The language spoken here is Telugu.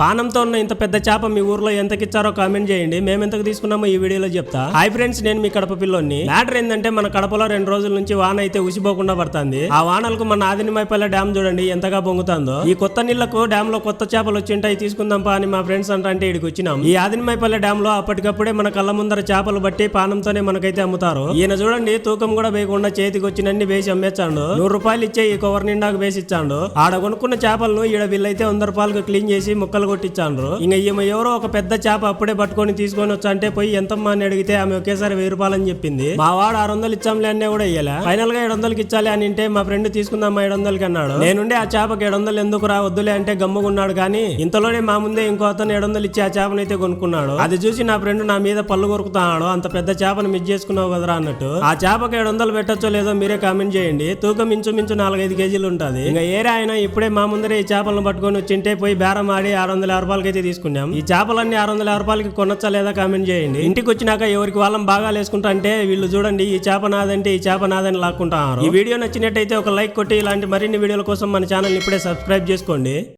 పానంతో ఉన్న ఇంత పెద్ద చేప మీ ఊర్లో ఎంతకిచ్చారో కామెంట్ చేయండి. మేము ఎంతకు తీసుకున్నామో ఈ వీడియోలో చెప్తా. హాయ్ ఫ్రెండ్స్ నేను మీ కడప పిల్లోని మ్యాటర్ ఏంటంటే మన కడపలో రెండు రోజుల నుంచి వాన అయితే ఉసిపోకుండా పడుతుంది. ఆ వానలకు మన ఆదినిమైపల్లె డ్యామ్ చూడండి ఎంతగా పొంగుతుందో ఈ కొత్త నీళ్ళకు డ్యామ్లో కొత్త చేపలు వచ్చింటాయి తీసుకుందాంపా అని మా ఫ్రెండ్స్ అంటే ఇక్కడికి వచ్చినాం. ఈ ఆదినిమైపల్లె డ్యామ్లో అప్పటికప్పుడే మన కళ్ళ ముందర చేపలు బట్టి పానంతోనే మనకైతే అమ్ముతారు. ఈయన చూడండి తూకం కూడా వేయకుండా చేతికి వచ్చినన్ని వేసి అమ్మేచ్చాడు నూరు రూపాయలు ఇచ్చే ఈ కవర్ నిండాకు వేసి ఇచ్చాడు ఆడ కొనుక్కున్న చేపలను ఈడ వీళ్ళైతే వంద రూపాయలకు క్లీన్ చేసి ముక్కలు కొట్టించాను ఇంకా ఈమె ఎవరో ఒక పెద్ద చేప అప్పుడే పట్టుకొని తీసుకొని వచ్చా అంటే పోయి ఎంతమ్మా అని అడిగితే ఆమె ఒకేసారి వెయ్యి రూపాయలు అని చెప్పింది. మా వాడు ఆరు వందలు ఇచ్చాంలే అన్నీ కూడా ఇయ్యలే. ఫైనల్గా ఏడు వందలకి ఇచ్చాలి అని అంటే మా ఫ్రెండ్ తీసుకుందాం ఏడు వందలకి అన్నాడు. నేనుండే ఆ చేపకి ఏడు వందలు ఎందుకు రా వద్దులే అంటే గమ్ముకున్నాడు కానీ ఇంతలోనే మా ముందే ఇంకో అతను ఏడు వందలు ఇచ్చి ఆ చేపను అయితే కొనుక్కున్నాడు. అది చూసి నా ఫ్రెండ్ నా మీద పళ్ళు కొరుకుతున్నాడు అంత పెద్ద చేపను మిస్ చేసుకున్నావు కదరా అన్నట్టు. ఆ చేపకి ఏడు వందలు పెట్టచ్చో లేదో మీరే కామెంట్ చేయండి. తూకం ఇంచుమించు నాలుగైదు కేజీలు ఉంటుంది. ఇంకా ఏరే ఆయన ఇప్పుడే మా ముందరే ఈ చేపలను పట్టుకొని వచ్చింటే పోయి బేరం ఆడి ఆరు వందల యాభై రూపాయలకి అయితే తీసుకున్నాం. ఈ చేపలన్నీ ఆరు వందల యాభై రూపాయలకి కొనొచ్చా లేదా కామెంట్ చేయండి. ఇంటికి వచ్చినాక ఎవరికి వాళ్ళం బాగా లేసుకుంటా అంటే వీళ్ళు చూడండి ఈ చేప నాదంటే ఈ చేప నాదని లాక్కుంటారు ఈ వీడియో నచ్చినట్టయితే ఒక లైక్ కొట్టి ఇలాంటి మరిన్ని వీడియోల కోసం మన ఛానల్ ఇప్పుడే సబ్స్క్రైబ్ చేసుకోండి.